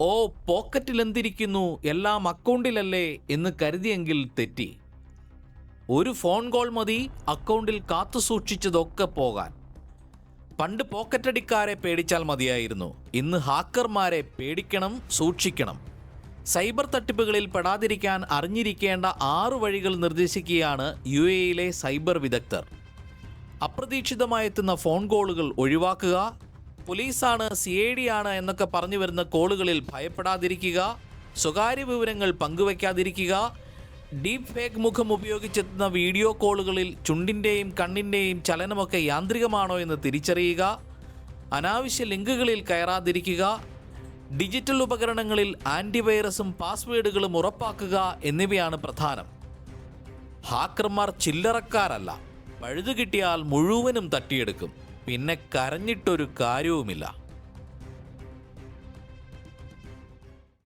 ഓ പോക്കറ്റിലെന്തിരിക്കുന്നു എല്ലാം അക്കൗണ്ടിലല്ലേ എന്ന് കരുതിയെങ്കിൽ തെറ്റി. ഒരു ഫോൺ കോൾ മതി അക്കൗണ്ടിൽ കാത്തു സൂക്ഷിച്ചതൊക്കെ പോകാൻ. പണ്ട് പോക്കറ്റടിക്കാരെ പേടിച്ചാൽ മതിയായിരുന്നു. ഇന്ന് ഹാക്കർമാരെ പേടിക്കണം സൂക്ഷിക്കണം. സൈബർ തട്ടിപ്പുകളിൽ പെടാതിരിക്കാൻ അറിഞ്ഞിരിക്കേണ്ട ആറ് വഴികൾ നിർദ്ദേശിക്കുകയാണ് യു എയിലെ സൈബർ വിദഗ്ധർ. അപ്രതീക്ഷിതമായെത്തുന്ന ഫോൺ കോളുകൾ ഒഴിവാക്കുക പോലീസാണ് സി ഐ ഡി ആണ് എന്നൊക്കെ പറഞ്ഞു വരുന്ന കോളുകളിൽ ഭയപ്പെടാതിരിക്കുക സ്വകാര്യ വിവരങ്ങൾ പങ്കുവയ്ക്കാതിരിക്കുക ഡീപ് ഫേക്ക് മുഖം ഉപയോഗിച്ചെത്തുന്ന വീഡിയോ കോളുകളിൽ ചുണ്ടിന്റെയും കണ്ണിന്റെയും ചലനമൊക്കെ യാന്ത്രികമാണോ എന്ന് തിരിച്ചറിയുക അനാവശ്യ ലിങ്കുകളിൽ കയറാതിരിക്കുക ഡിജിറ്റൽ ഉപകരണങ്ങളിൽ ആന്റിവൈറസും പാസ്വേഡുകളും ഉറപ്പാക്കുക എന്നിവയാണ് പ്രധാനം. ഹാക്കർമാർ ചില്ലറക്കാരല്ല പഴുതു കിട്ടിയാൽ മുഴുവനും തട്ടിയെടുക്കും. പിന്നെ കരഞ്ഞിട്ടൊരു കാര്യവുമില്ല.